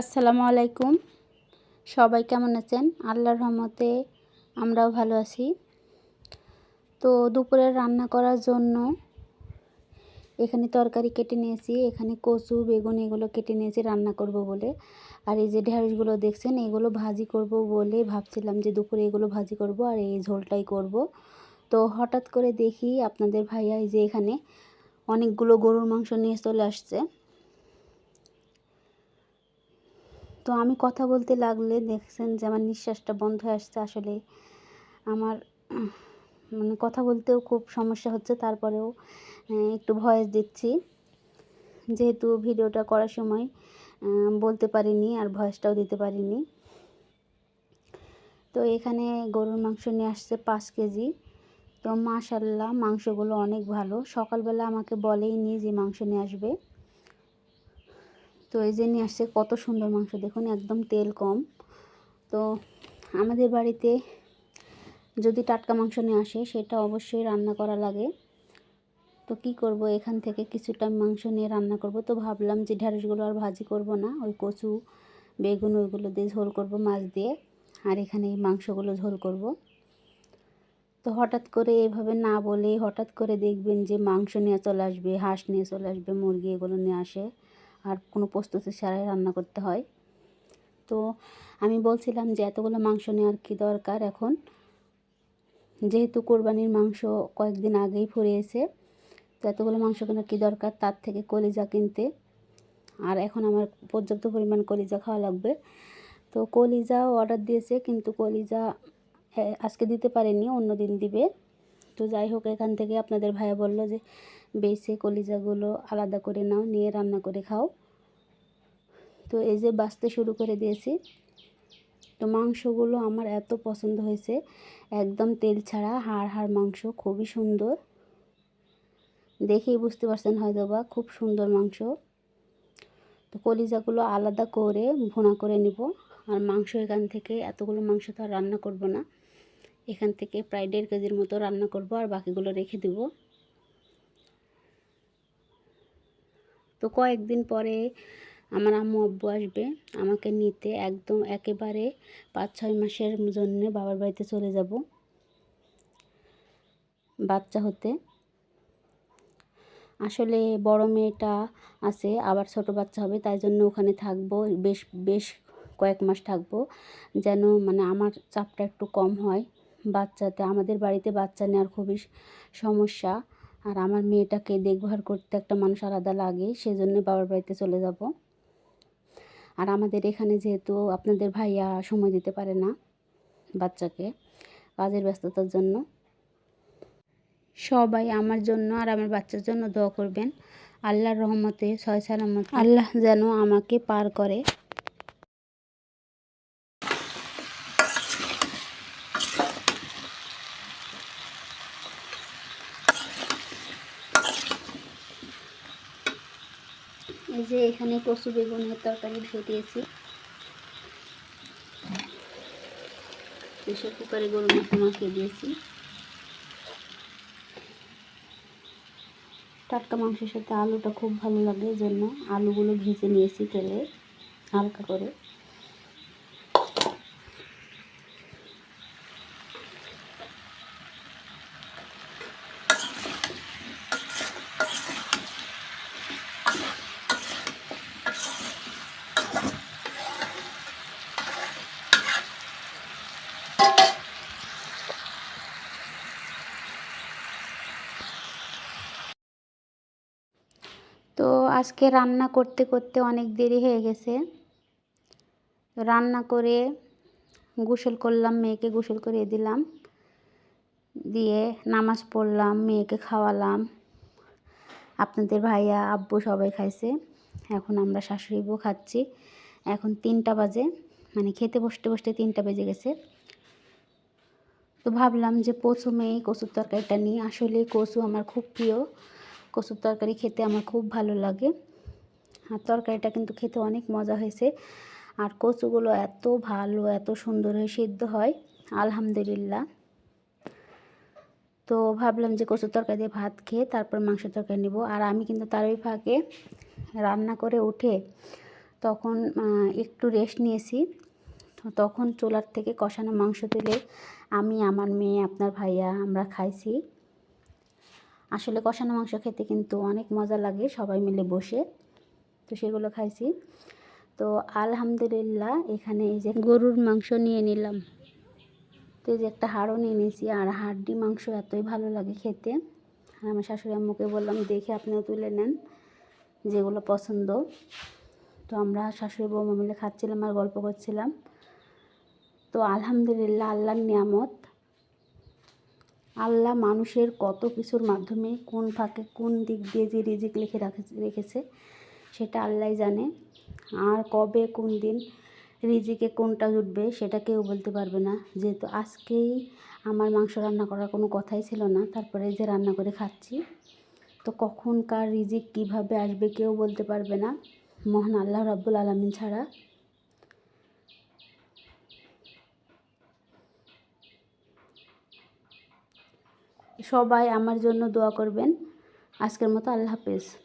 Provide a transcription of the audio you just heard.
আসসালামু আলাইকুম। সবাই কেমন আছেন? আল্লাহর রহমতে আমরাও ভালো আছি। তো দুপুরে রান্না করার জন্য এখানে তরকারি কেটে নিয়েছি, এখানে কচু, বেগুন এগুলো কেটে নিয়েছি, রান্না করব বলে। আর এই যে ঢেঁড়সগুলো দেখছেন, এগুলো ভাজি করব বলে ভাবছিলাম যে দুপুরে এগুলো ভাজি করব আর এই ঝোলটাই করব। তো হঠাৎ করে দেখি আপনাদের ভাইয়া এই যে এখানে অনেকগুলো গরুর মাংস নিয়ে চলে আসছে। তো আমি কথা বলতে লাগলে দেখছেন যে আমার নিঃশ্বাসটা বন্ধ হয়ে আসছে আসলে। আমার মানে কথা বলতেও খুব সমস্যা হচ্ছে, তারপরেও একটু ভয়েস দিচ্ছি। যেহেতু ভিডিওটা করার সময় বলতে পারিনি আর ভয়েসটাও দিতে পারিনি। তো এখানে গরুর মাংস নিয়ে আসছে পাঁচ কেজি। তো মাশাল্লাহ মাংসগুলো অনেক ভালো। সকালবেলা আমাকে বলেই নি যে মাংস নিয়ে আসবে। তো এই যে নিয়ে আসছে, কত সুন্দর মাংস। দেখুন, একদম তেল কম। তো আমাদের বাড়িতে যদি টাটকা মাংস নিয়ে আসে, সেটা অবশ্যই রান্না করা লাগে। তো কি করব, এখান থেকে কিছুটা মাংস নিয়ে রান্না করব। তো ভাবলাম যে ঢ্যাঁড়সগুলো আর ভাজি করব না। ওই কচু, বেগুন, ওইগুলো দিয়ে ঝোল করব মাছ দিয়ে। আর এখানে এই মাংসগুলো ঝোল করব। তো হঠাৎ করে এভাবে না বলে হঠাৎ করে দেখবেন যে মাংস নিয়ে চলে আসবে, হাঁস নিয়ে চলে আসবে, মুরগি এগুলো নিয়ে আসে। আর কোনো প্রস্তুতি ছাড়াই রান্না করতে হয়। তো আমি বলছিলাম যে এতগুলো মাংস নেওয়ার কী দরকার এখন? যেহেতু কোরবানির মাংস কয়েকদিন আগেই ফুরিয়েছে তো এতগুলো মাংস কেনার কী দরকার? তার থেকে কলিজা কিনতে। আর এখন আমার পর্যাপ্ত পরিমাণ কলিজা খাওয়া লাগবে। তো কলিজাও অর্ডার দিয়েছে, কিন্তু কলিজা আজকে দিতে পারেনি, অন্য দিন দিবে। তো যাই হোক, এখান থেকে আপনাদের ভাইয়া বলল যে, বেছে কলিজাগুলো আলাদা করে নাও, নিয়ে রান্না করে খাও। তো এই যে বাঁচতে শুরু করে দিয়েছি। তো মাংসগুলো আমার এত পছন্দ হয়েছে, একদম তেল ছাড়া, হাড় হাড় মাংস, খুবই সুন্দর। দেখেই বুঝতে পারছেন হয়তো বা খুব সুন্দর মাংস। তো কলিজাগুলো আলাদা করে ভুনা করে নিব, আর মাংস এখান থেকে এতগুলো মাংস তো আর রান্না করব না। এখান থেকে প্রায় দেড় কেজির মতো রান্না করব আর বাকিগুলো রেখে দেব। তো কয়েকদিন পরে আমার আম্মু, আব্বু আসবে, আমাকে নিতে একদম একেবারে পাঁচ, ছয় মাসের জন্য বাবার বাড়িতে চলে যাব বাচ্চা হতে। আসলে বড় মেয়েটা আছে, আবার ছোট বাচ্চা হবে, তাই জন্য ওখানে থাকব, বেশ বেশ কয়েক মাস থাকব, যেন মানে আমার চাপটা একটু কম হয়। বাচ্চাতে, আমাদের বাড়িতে বাচ্চা নেওয়ার খুবই সমস্যা। আর আমার মেয়েটাকে দেখভাল করতে একটা মানুষ আলাদা লাগে, সেজন্য বাবার বাড়িতে চলে যাব। আর আমাদের এখানে যেহেতু আপনাদের ভাইয়া সময় দিতে পারে না বাচ্চাকে, কাজের ব্যস্ততার জন্য। সবাই আমার জন্য আর আমার বাচ্চার জন্য দোয়া করবেন। আল্লাহর রহমতে ছয় সালামত আল্লাহ যেন আমাকে পার করে। এই যে এখানে কচু বেগুনের তরকারি ধুয়ে দিয়েছি। প্রেশার কুকারে গরু মাংস মাখিয়ে দিয়েছি। টাটকা মাংসের সাথে আলুটা খুব ভালো লাগে জন্য আলুগুলো ভেজে নিয়েছি তেলে হালকা করে তো আজকে রান্না করতে করতে অনেক দেরি হয়ে গেছে। রান্না করে গোসল করলাম, মেয়েকে গোসল করিয়ে দিলাম। দিয়ে নামাজ পড়লাম, মেয়েকে খাওয়ালাম। আপনাদের ভাইয়া, আব্বু সবাই খাইছে। এখন আমরা শাশুড়ি বউ খাচ্ছি। এখন তিনটা বাজে মানে খেতে বসতে বসতে তিনটা বেজে গেছে। তো ভাবলাম যে প্রথমে কচুর তরকারিটা নিই। আসলে কচু আমার খুব প্রিয়। কচুর তরকারি খেতে আমার খুব ভালো লাগে। আর তরকারিটা কিন্তু খেতে অনেক মজা হয়েছে। আর কচুগুলো এত ভালো, এত সুন্দর হয়ে সিদ্ধ হয়, আলহামদুলিল্লাহ। তো ভাবলাম যে কচুর তরকারি দিয়ে ভাত খেয়ে তারপর মাংস তরকারি নেব। আর আমি কিন্তু তার ওই ফাঁকে রান্না করে উঠে তখন একটু রেস্ট নিয়েছি। তখন চুলার থেকে কষানো মাংস তুলে আমি, আমার মেয়ে, আপনার ভাইয়া আমরা খাইছি। আসলে কষানো মাংস খেতে কিন্তু অনেক মজা লাগে, সবাই মিলে বসে। তো সেগুলো খাইছি। তো আলহামদুলিল্লাহ এখানে এই যে গরুর মাংস নিয়ে নিলাম। তো এই যে একটা হাড়ও নিয়ে নিয়েছি, আর হাড্ডি মাংস এতই ভালো লাগে খেতে। আর আমার শাশুড়ি আম্মুকে বললাম, দেখে আপনিও তুলে নেন যেগুলো পছন্দ। তো আমরা শাশুড়ি বৌমা মিলে খাচ্ছিলাম আর গল্প করছিলাম। তো আলহামদুলিল্লাহ, আল্লাহর নিয়ামত। আল্লাহ মানুষের কত কিছুর মাধ্যমে কোন ফাঁকে কোন দিক দিয়ে যে রিজিক লিখে রাখে রেখেছে, সেটা আল্লাহই জানে। আর কবে কোন দিন রিজিকে কোনটা জুটবে সেটা কেউ বলতে পারবে না। যেহেতু আজকেই আমার মাংস রান্না করার কোনো কথাই ছিল না, তারপরে যে রান্না করে খাচ্ছি, তো কখন কার রিজিক কীভাবে আসবে কেউ বলতে পারবে না। মহান আল্লাহ রাব্বুল আলমিন ছাড়া সবাই আমার জন্য দোয়া করবেন। আজকের মতো আল্লাহ হাফেজ।